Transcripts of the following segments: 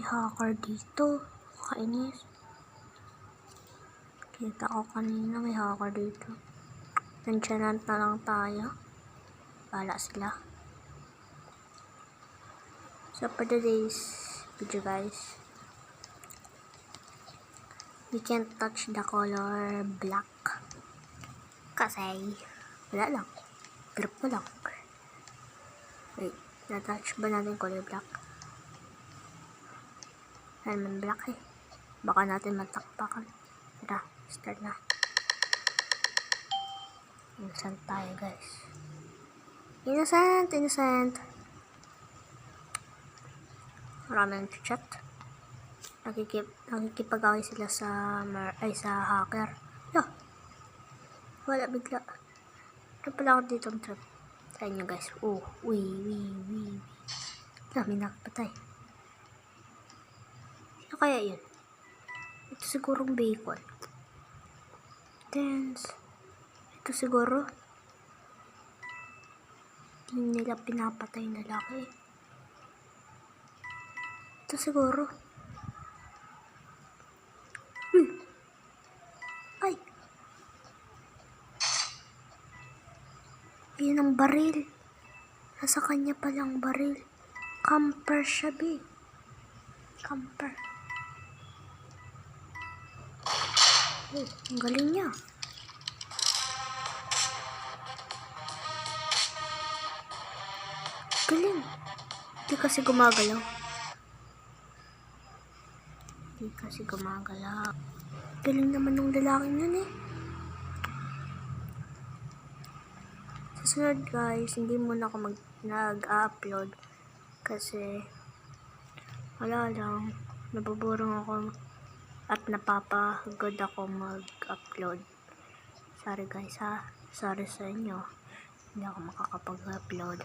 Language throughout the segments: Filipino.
May hacker dito. Kainis. Kita ko kanina may hacker dito. Nandiyan na lang tayo. Bala sila. So for today's video guys, we can't touch the color black. Kasi, wala lang. Grip ko lang. Wait, na-touch ba natin color black? Naman black eh. Baka natin matakpakan. Tara, start na. Innocent tayo guys. Innocent, innocent. Marami ng chat. Nakikip, nakikipag-away sila sa, mer- ay, sa hacker. Yo! Wala bigla. Ano pala ako dito ang trap? Sa inyo guys. Oh, uy, uy, uy. Dami nakapatay. Kaya yun? Ito sigurong bacon. Dance. Ito siguro. Hindi nila pinapatay na laki. Ito siguro. Hmm. Ay. Ayun ang baril. Nasa kanya palang baril. Camper siya, be. Camper. Oh, ang galing niya. Galing. Hindi kasi gumagalaw. Hindi kasi gumagalaw. Galing naman ng lalaking yun eh. Sa sunod guys, hindi muna ako mag nag-upload kasi wala lang. Nabuburong ako at napapagod ako mag-upload. Sorry guys ha. Sorry sa inyo. Hindi ako makakapag-upload.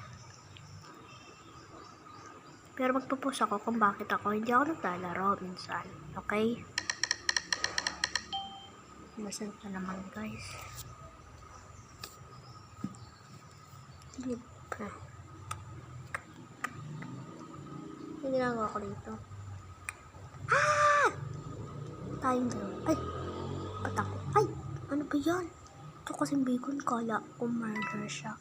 Pero magpo-post ako kung bakit ako hindi ako naglalaro minsan. Okay? Innocent na naman guys. Libre. Yung ginagawa ko dito. Ah! Tayong dalawa. Ay! Patak. Ay! Ano ba yan? Ito kasing bacon. Kala ko murder siya.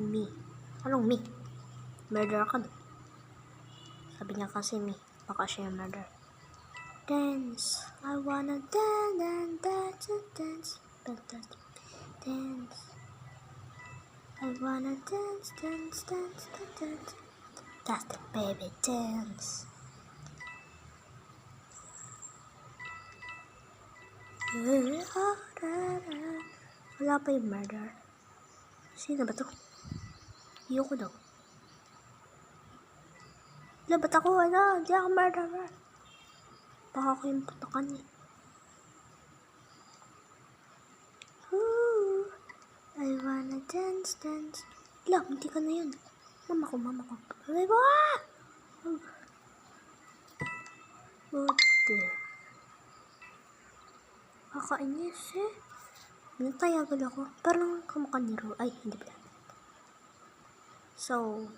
Me. Anong me? Murder ka doon. Sabi niya kasi me. Baka siya yung murder. Dance. I wanna dance, dance, dance, dance, dance, dance. I wanna dance, dance, dance, dance, dance. That's the baby dance. Wala pa yung murder. Sino ba to? Ayoko daw. Wala, ba't ako? Wala, hindi ako murderer. Baka ako yung putakan eh. Ooh, I wanna dance, dance. Wala, hindi ka na yun. Mama ko, mama ko. Ay! Ah! Buti. Kakainis eh. Nagtayagal ako. Parang kamukha ni Ro. Ay, hindi pala. So,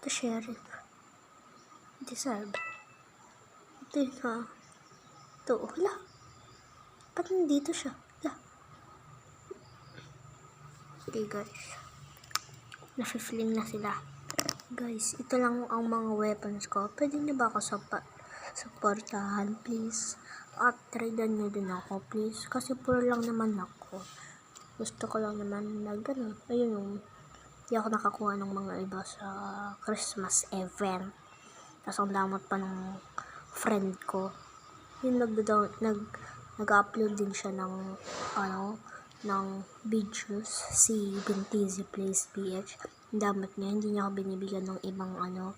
the sheriff deserve. Ito yun ha. Ito, wala. Ba't nandito siya? Wala. Okay guys. Nafe-fling na sila. Guys, ito lang ang mga weapons ko. Pwede niyo ba ako sapa supportahan, please? At tradean niyo din ako, please. Kasi puro lang naman ako. Gusto ko lang naman na gano'n. Ayun yung hindi ako nakakuha ng mga iba sa Christmas event. Tapos ang damot pa ng friend ko. Yung nag, nag, nag-upload din siya ng, ano, ng videos, si Bintizi Plays PH. Ang damot niya, hindi niya ako binibigyan ng ibang, ano,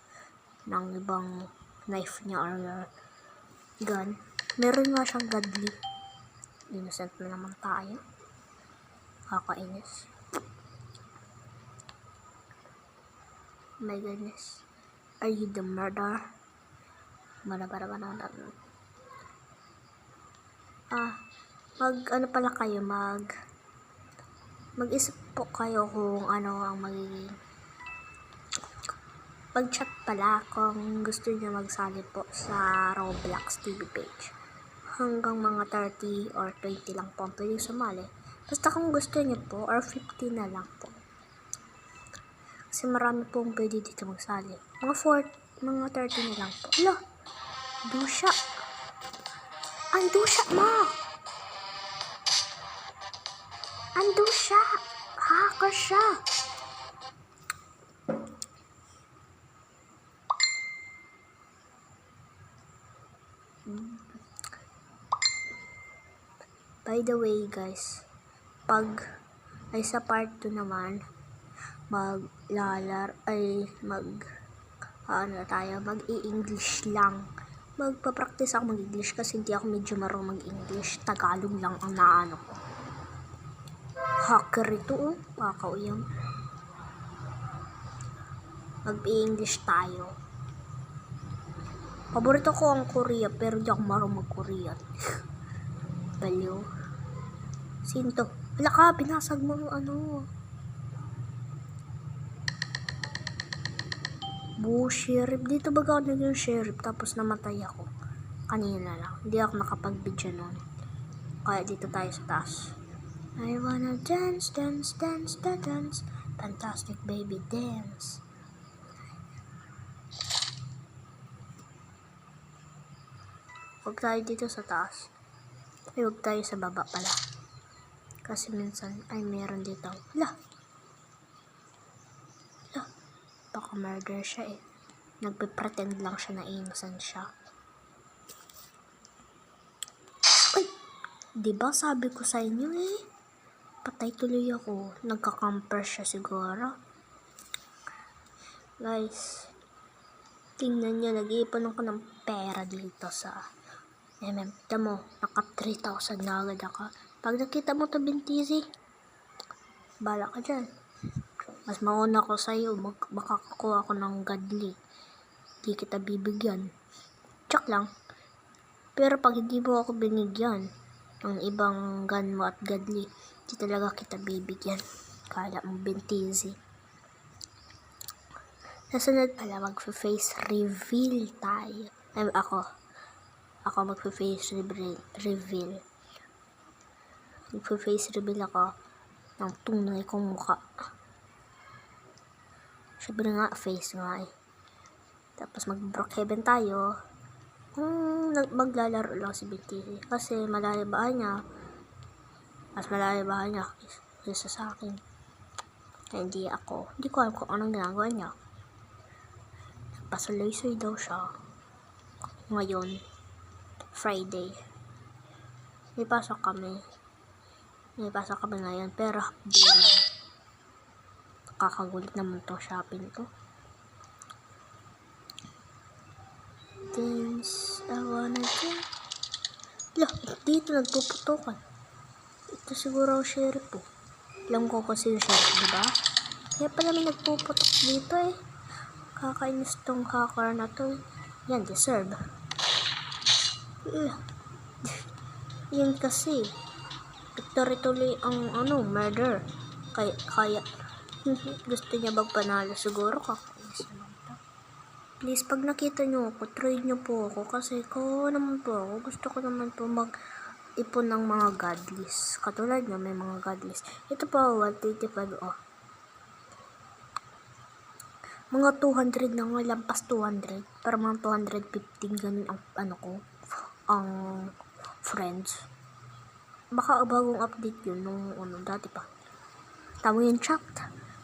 ng ibang knife niya or gun. Meron nga siyang godly. Innocent na naman tayo. Kakainis. My goodness. Are you the murderer? Bara, bara, bara, bara. Ah, mag, ano pala kayo, mag, mag-isip po kayo kung ano ang magiging pag-chat pala kung gusto niyo magsali po sa Roblox TV page. Hanggang mga 30 or 20 lang po ang pwede sumali. Basta kung gusto niyo po, or 50 na lang po. Kasi marami pong pwede dito magsali. Mga 4, mga 30 na lang po. Ala, dusya. Ang dusya mo! Ando siya! Hacker siya! By the way guys, pag ay sa part 2 naman, maglalar ay mag ano tayo, mag-i-English lang. Magpa-practice ako mag-English kasi hindi ako medyo marunong mag-English. Tagalog lang ang naano ko. Hacker ito oh. Kakauyam. Mag-English tayo. Paborito ko ang Korea pero di ako marunong mag-Korean. Baliw. Sino to? Wala ka, binasag mo ang ano. Bu, sheriff. Dito ba ako naging sheriff tapos namatay ako. Kanina lang. Hindi ako nakapag-video nun. Kaya dito tayo sa taas. I wanna dance, dance, dance, dance, dance. Fantastic baby dance. Huwag tayo dito sa taas. Ay, huwag tayo sa baba pala. Kasi minsan, ay meron dito. Hala! Hala! Baka murder siya eh. Nagpe-pretend lang siya na innocent siya. Ay! Diba sabi ko sa inyo eh? Patay tuloy ako. Nagka-camper siya siguro. Guys, tingnan nyo, nag-iipon ako ng pera dito sa MM. Tama mo, naka 3,000 na agad ako. Pag nakita mo to Bintisi, bala ka dyan. Mas mauna ko sa'yo, mag makakakuha ako ng godly. Di kita bibigyan. Check lang. Pero pag hindi mo ako binigyan ng ibang gun mo at godly, di talaga kita bibigyan. Kala mo Bintisi. Nasunod pala, mag-face reveal tayo. Ay, ako. Ako mag-face reveal. Mag-face reveal ako ng tunay kong mukha. Siyempre nga, face nga eh. Tapos mag-Brookhaven tayo. Kung maglalaro lang si BTC. Kasi malayo ba niya. Mas malayo ba niya kaysa sa akin. Kaya hindi ako. Hindi ko alam kung anong ginagawa niya. Pasaloy-soy daw siya. Ngayon, Friday. May pasok kami. May pasok kami ngayon, pero half day lang. Kakagulit naman to shopping to. Dance, I wanna dance. Lah, dito nagpuputukan. Ito siguro ang sheriff po. Alam ko kasi yung sheriff, di ba? Kaya pala may nagpuputok dito eh. Kakainis tong hacker na to. Yan, deserve. Ugh. Yan kasi. Victory tuloy ang ano, murder. Kaya, kaya, gusto niya bang panalo siguro kakainis. Please, pag nakita niyo ako, trade niyo po ako kasi ko naman po ako. Gusto ko naman po mag ipon ng mga godless. Katulad niya, may mga godless. Ito po, 125, oh. Mga 200 na nga, lampas 200. Para mga 215, ganun ang ano ko, ang friends. Baka bagong update yun nung ano, dati pa. Tama yung chat.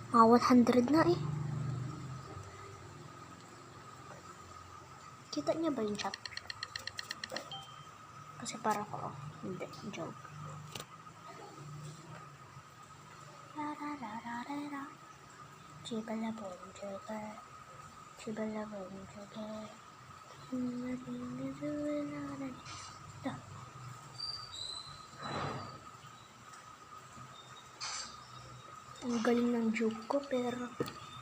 Mga 100 na eh. Kita niya ba yung chat? Kasi para ko, oh. hindi, joke. La la la la la la. Chibala boom joker. Chibala boom joker. Ito. Ang galing ng joke ko, pero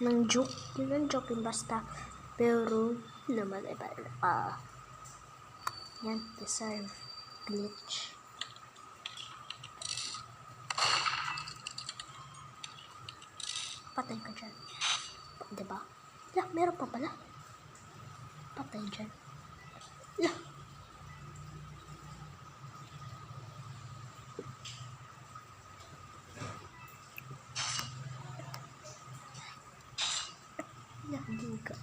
ng joke, yun ang joke yun basta. Pero, naman ay parang, ah, yan, deserve, glitch. Patay ka dyan. Pa- Diba? La, meron pa pala. Patay dyan. La. La, hindi ka.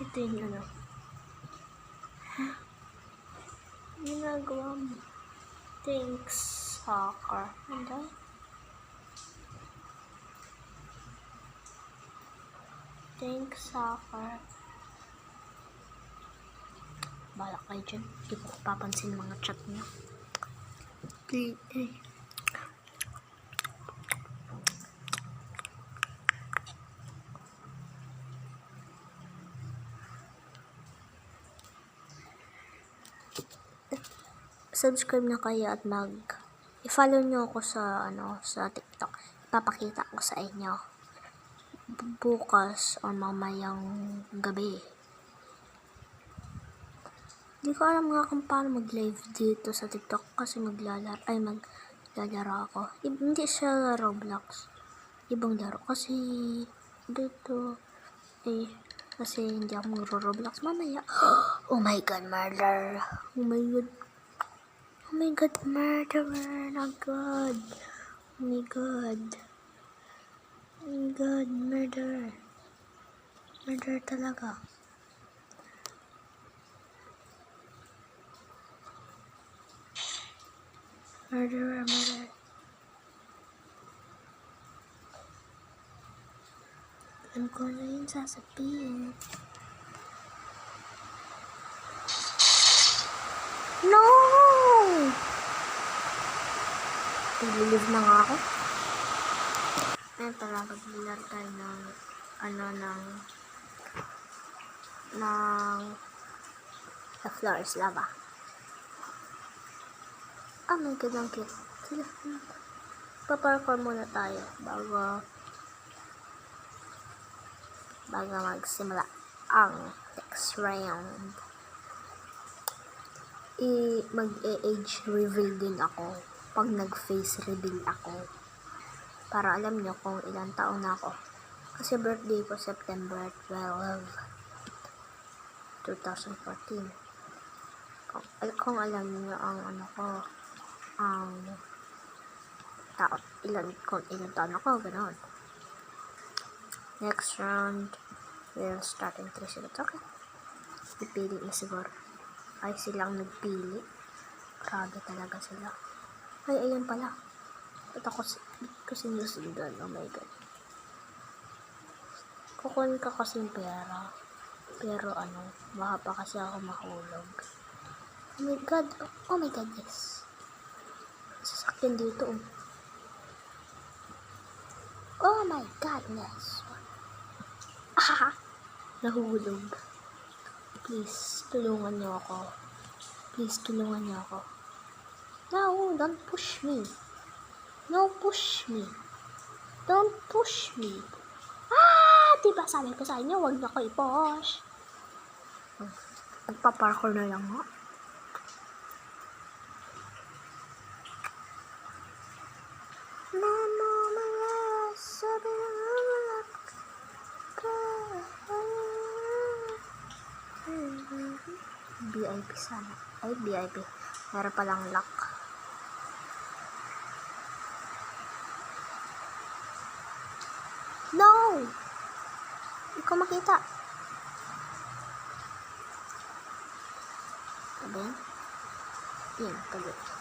Ito yung ano. Ginagawa mo. Thanks, soccer. Ano? Thanks, soccer. Balak kayo dyan. Hindi ko papansin mga chat niya. Please, eh. Subscribe na kayo at mag i-follow nyo ako sa ano sa TikTok. Ipapakita ko sa inyo bu- bukas o mamayang gabi. Hindi ko alam nga kung paano mag-live dito sa TikTok kasi maglalaro ay maglalaro ako. I- hindi siya Roblox. Ibang laro kasi dito eh kasi hindi ako magro-Roblox mamaya. Oh my god, murder. Oh my god. Oh my god, murderer. Oh god. Oh my god. Oh my god, murderer. Murderer talaga. Murderer, murderer. Alam ko na yun sasabihin. No! Nililive na nga ako. Ayun pala, magbilar tayo ng, ano, ng, ng, the floor lava. Oh my god, ang cute. Sige, paparkour muna tayo bago, bago magsimula ang next round i mag-age reveal din ako pag nag-face reveal ako. Para alam nyo kung ilang taon na ako. Kasi birthday ko September 12, 2014. Kung, kung alam niyo ang ano ko, ang taon, ilan, kung ilang taon ako, ganoon. Next round, we'll start in 3 seconds. Okay. Ipili na siguro ay silang nagpili. Grabe talaga sila. Ay, ayan pala. Ito ko, ko sinusundan. Oh my God. Kukunin ka kasi yung pera. Pero ano, baka pa kasi ako mahulog. Oh my God. Oh my God, yes. Sasakyan dito. oh. Oh my goodness. Ah! Nahulog. Please, tulungan niyo ako. Please, tulungan niyo ako. No, don't push me. No, push me. Don't push me. Ah! Diba sabi ko sa inyo, huwag niyo ako i-push. Hmm, Nagpa-parkour na lang nga. Mama, mga sabi na malak ka. VIP sana. Ay, VIP. Meron palang lock. No! Hindi ko makita. Ano ba yan? Yan.